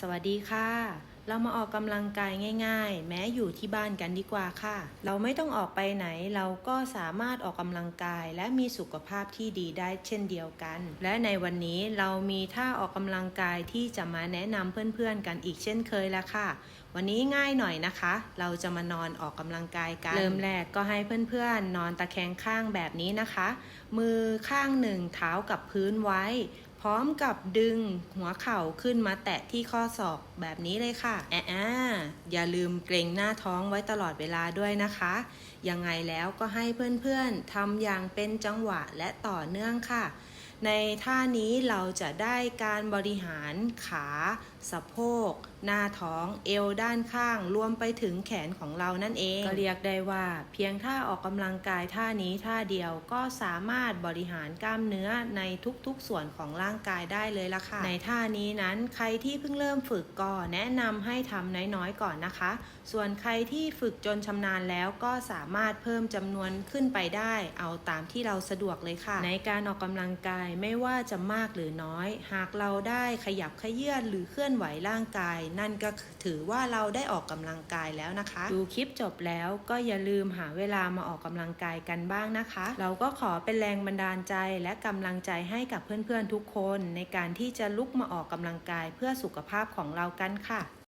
สวัสดีค่ะ เรามาออกกำลังกายง่าย ๆ แม้อยู่ที่บ้านกันดีกว่าค่ะ เราไม่ต้องออกไปไหน เราก็สามารถออกกำลังกายและมีสุขภาพที่ดีได้เช่นเดียวกัน และในวันนี้เรามีท่าออกกำลังกายที่จะมาแนะนำเพื่อนๆกันอีกเช่นเคยแล้วค่ะ วันนี้ง่ายหน่อยนะคะ เราจะมานอนออกกำลังกายกัน เริ่มแรกก็ให้เพื่อนๆ นอนตะแคงข้างแบบนี้นะคะ มือข้างหนึ่งเท้ากับพื้นไว้ พร้อมกับดึงหัวเข่าขึ้นมาแตะที่ข้อศอกแบบนี้เลยค่ะแอะอ่าอย่าลืมเกรงหน้าท้องไว้ตลอดเวลาด้วยนะคะ ยังไงแล้วก็ให้เพื่อนๆทำอย่างเป็นจังหวะและต่อเนื่องค่ะ ในท่านี้เราจะได้การบริหารขา สะโพก หน้าท้อง เอวด้านข้าง รวมไปถึงแขนของเรานั่นเอง ก็เรียกได้ว่า เพียงท่าออกกำลังกายท่านี้ท่าเดียวก็สามารถบริหารกล้ามเนื้อในทุกๆส่วนของร่างกายได้เลยละค่ะ ในท่านี้นั้นใครที่เพิ่งเริ่มฝึกก็แนะนำให้ทำน้อยๆก่อนนะคะ ส่วนใครที่ฝึกจนชำนาญแล้วก็สามารถเพิ่มจำนวนขึ้นไปได้ เอาตามที่เราสะดวกเลยค่ะ ในการออกกำลังกายไม่ว่าจะมากหรือน้อย หากเราได้ขยับขยื่นหรือเคลื่อนไหวร่างกาย นั่นก็ถือว่าเราได้ออกกำลังกายแล้วนะคะ ดูคลิปจบแล้วก็อย่าลืมหาเวลามาออกกำลังกายกันบ้างนะคะ เราก็ขอเป็นแรงบันดาลใจและกำลังใจให้กับเพื่อนๆทุกคน ในการที่จะลุกมาออกกำลังกายเพื่อสุขภาพของเรากันค่ะ